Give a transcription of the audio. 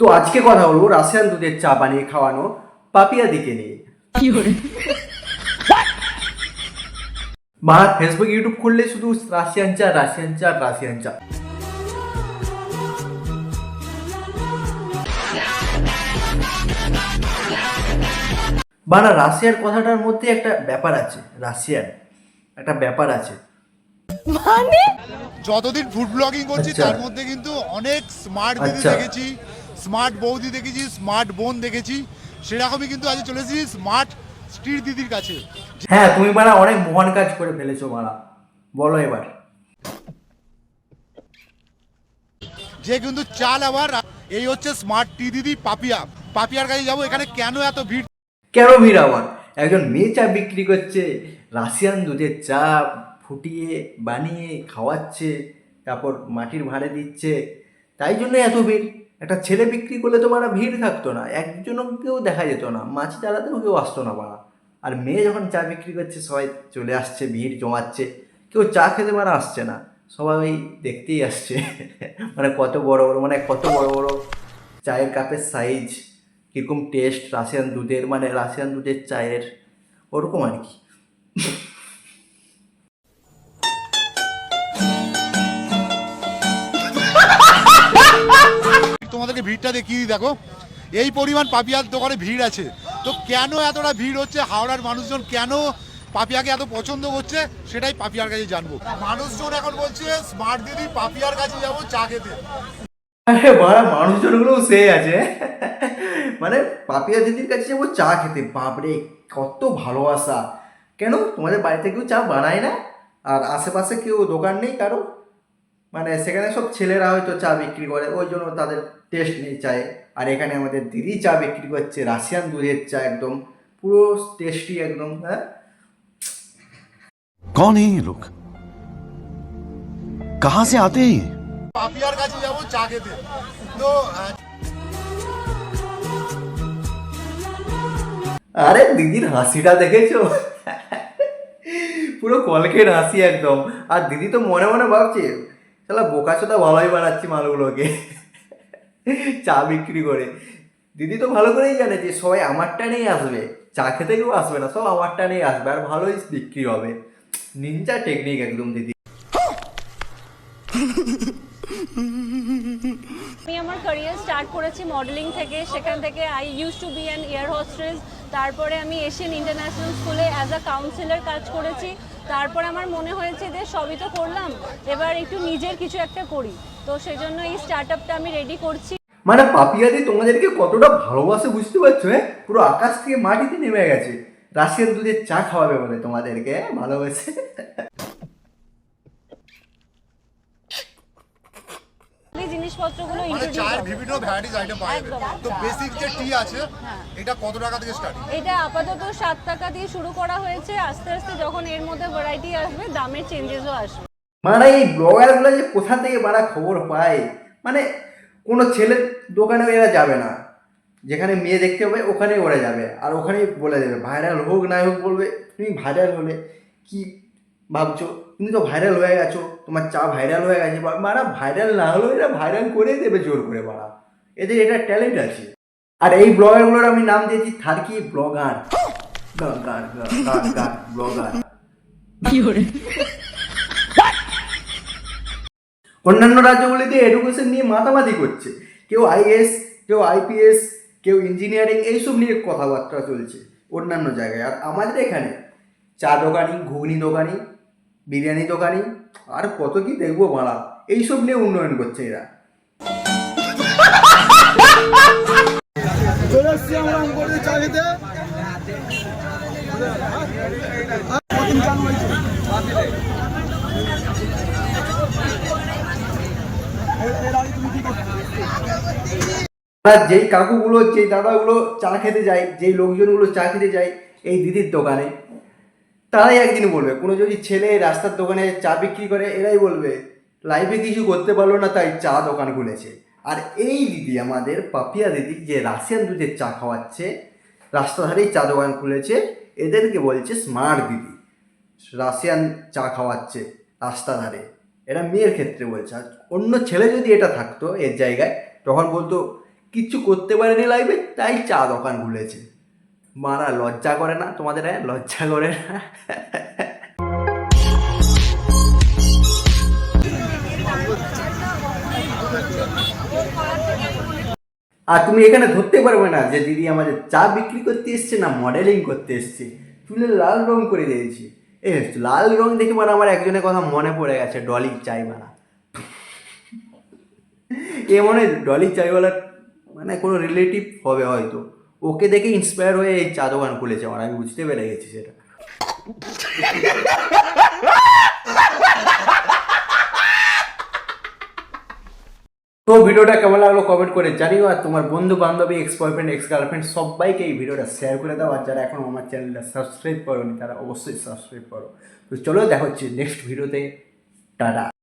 তো আজকে কথা বলব রাশিয়ান দুধের চা বানিয়ে খাওয়ানো পাপিয়া দিকে নিয়ে। মা ফেসবুক ইউটিউব খুললে শুধু রাশিয়ান চা রাশিয়ান চা রাশিয়ান চা। বানা রাশিয়ার কথাটার মধ্যে একটা ব্যাপার আছে রাশিয়ান একটা ব্যাপার আছে। যতদিন ফুড ব্লগিং করছি আচ্ছা। তার মধ্যে কিন্তু অনেক স্মার্ট দিদি আচ্ছা। দেখেছি। স্মার্ট বৌদি দেখেছি স্মার্ট বোন দেখেছি সেরকমই কিন্তু আজ চলে এসেছি স্মার্ট স্ট্রিট দিদির কাছে। হ্যাঁ তুমি বানা অনেক মহান কাজ করে ফেলেছো মারা। বলো এবার। যে কিন্তু চাল আবার এই হচ্ছে স্মার্ট টি দিদি পাপিয়া। পাপিয়ার কাছে যাব এখানে কেন এত ভিড়? কেন ভিড় আবার? একজন মেয়ে চা বিক্রি করছে রাশিয়ান দুধের চা ফুটিয়ে বানিয়ে খাওয়াচ্ছে তারপর মাটির ভাড়ে দিচ্ছে তাই জন্য এত ভিড়। একটা ছেলে বিক্রি করলে তো মারা ভিড় থাকতো না একজনকেও দেখা যেত না, মাছ চালাতেও কেউ আসতো না মারা। আর মেয়ে যখন চা বিক্রি করছে, সবাই চলে আসছে, ভিড় জমাচ্ছে, কেউ চা খেতে মারা আসছে না, সবাই ওই দেখতেই আসছে। মানে কত বড় বড় মানে কত বড় বড় চায়ের কাপের সাইজ কীরকম টেস্ট রাশিয়ান দুধের মানে রাশিয়ান দুধের চায়ের, ওরকম আর কি। তোমাদেরকে ভিড়টা দেখিয়ে দিই, দেখো। এই পরিমাণ পাপিয়ার দোকানে ভিড় আছে। তো কেন এতটা ভিড় হচ্ছে? হাওড়ার মানুষজন কেন পাপিয়াকে এত পছন্দ করছে? সেটাই পাপিয়ার কাছে জানব। মানুষজন এখন বলছে স্মার্ট দিদি, পাপিয়ার কাছে যাব, চা খেতে। আরে বাড়া, মানুষজনগুলোও সে আছে। মানে পাপিয়া দিদির কাছে যাব, চা খেতে। বাপরে, কত ভালোবাসা। কেন? তোমাদের বাড়িতে কেউ চা বানায় না? আর আশেপাশে কেউ দোকান নেই কারও? মানে সেখানে সব ছেলেরা হয়তো চা বিক্রি করে ওই জন্য তাদের টেস্ট নেই চায়ে। আর এখানে আমাদের দিদি চা বিক্রি করছে রাশিয়ান দুধের চা একদম পুরো টেস্টি একদম হ্যাঁ। কন এই লোক কাহা সে আতে পাপিয়ার কাছে যাব চা খেতে তো আরে দিদির হাসিটা দেখেছ? পুরো কলকের হাসি একদম। আর দিদি তো মনে মনে ভাবছে শালা বোকা চোদা ভালোই বানাচ্ছি মালগুলোকে। চা বিক্রি করে। দিদি তো ভালো করেই জানে যে সবাই আমারটা নিয়ে আসবে। চা খেতে কেউ আসবে না, সব আমারটা নিয়ে আসবে আর ভালোই বিক্রি হবে। নিনজা টেকনিক একদম দিদি। আমি আমার ক্যারিয়ার স্টার্ট করেছি মডেলিং থেকে। সেখান থেকে I use to be an air hostess তারপরে আমি এশিয়ান ইন্টারন্যাশনাল স্কুলে অ্যাজ আ কাউন্সিলর কাজ করেছি। তারপরে আমার মনে হয়েছে যে সবই তো করলাম, এবার একটু নিজের কিছু একটা করি। তো সেই জন্য এই স্টার্টআপটা আমি রেডি করছি। মানে পাপিয়াদি, তোমাদেরকে কতটা ভালোবাসে বুঝতে পারছ হ্যাঁ? পুরো আকাশ থেকে মাটিতে নেমে গেছে। রাশিয়ান দুধের চা খাওয়াবে বলে তোমাদেরকে ভালোবেসে ভালোবাসে। জিনিসপত্রগুলো মানে ইন্ট্রোডিউস চায়ের বিভিন্ন ভ্যারাইটিস আইটেম পাওয়া যাবে। তো বেসিক যে টি আছে হ্যাঁ। এটা কত টাকা থেকে স্টার্টিং এটা আপাতত সাত টাকা দিয়ে শুরু করা হয়েছে। আস্তে আস্তে যখন এর মধ্যে ভ্যারাইটি আসবে দামের চেঞ্জেসও আসবে। মানে এই ব্লগারগুলো যে কোথা থেকে মারা খবর পায়? মানে কোনো ছেলের দোকানে এরা যাবে না। যেখানে মেয়ে দেখতে হবে ওখানেই ওরা যাবে। আর ওখানেই বলে দেবে ভাইরাল হোক না হোক বলবে তুমি ভাইরাল হলে কি ভাবছ তুমি তো ভাইরাল হয়ে গেছো তোমার চা ভাইরাল হয়ে গেছে মারা ভাইরাল না হলেও এরা ভাইরাল করেই দেবে জোর করে মারা। এদের এটা ট্যালেন্ট আছে। আর এই ব্লগারগুলোর আমি নাম দিয়েছি থার্কি ব্লগার। গান গান গান ব্লগার। অন্যান্য রাজ্যগুলিতে এডুকেশন নিয়ে মাতামাতি করছে। কেউ আইএস কেউ আইপিএস কেউ ইঞ্জিনিয়ারিং এইসব নিয়ে কথাবার্তা চলছে অন্যান্য জায়গায়। আর আমাদের এখানে চা দোকানি ঘুগনি দোকানি বিরিয়ানি দোকানি আর কত কি দেখব মারা এইসব নিয়ে উন্নয়ন করছে এরা। যেই কাকুগুলো যেই দাদাগুলো চা খেতে যায় যেই লোকজনগুলো চা খেতে যায় এই দিদির দোকানে তারাই একদিন বলবে, কোনো যদি ছেলে রাস্তার দোকানে চা বিক্রি করে, এরাই বলবে লাইফে কিছু করতে পারল না, তাই চা দোকান খুলেছে। আর এই দিদি, আমাদের পাপিয়া দিদি, যে রাশিয়ান দুধের চা খাওয়াচ্ছে রাস্তা ধারেই চা দোকান খুলেছে, এদেরকে বলছে স্মার্ট দিদি। রাশিয়ান চা খাওয়াচ্ছে রাস্তা ধারে এটা মেয়ের ক্ষেত্রে বলছে। আর অন্য ছেলে যদি এটা থাকতো এর জায়গায়, তখন বলতো কিচ্ছু করতে পারেনি লাইফে তাই চা দোকান খুলেছে। মারা লজ্জা করে না? তোমাদের হ্যাঁ? লজ্জা করে না? আর তুমি এখানে ধরতে পারবে না যে দিদি আমাদের চা বিক্রি করতে এসছে না মডেলিং করতে এসছে। চুলে লাল রং করে দিয়েছি। এ, লাল রং দেখে মানে আমার একজনের কথা মনে পড়ে গেছে, ডলি চাইওয়ালা এ মনে ডলি চাইওয়ালার মানে কোনো রিলেটিভ হবে হয়তো। ওকে দেখে ইন্সপায়ার হয়ে এই চা দোকান খুলেছে আমার, আমি বুঝতে পেরে গেছি সেটা। তো ভিডিওটা কেমন লাগল কমেন্ট করে জানিও, আর তোমার বন্ধু বান্ধবী এক্স বয়ফ্রেন্ড এক্স গার্লফ্রেন্ড সবাইকে এই ভিডিওটা শেয়ার করে দাও, আর যারা এখন আমার চ্যানেলটা সাবস্ক্রাইব করোনি, তারা অবশ্যই সাবস্ক্রাইব করো। তো চলো দেখা হচ্ছে নেক্সট ভিডিওতে টাটা।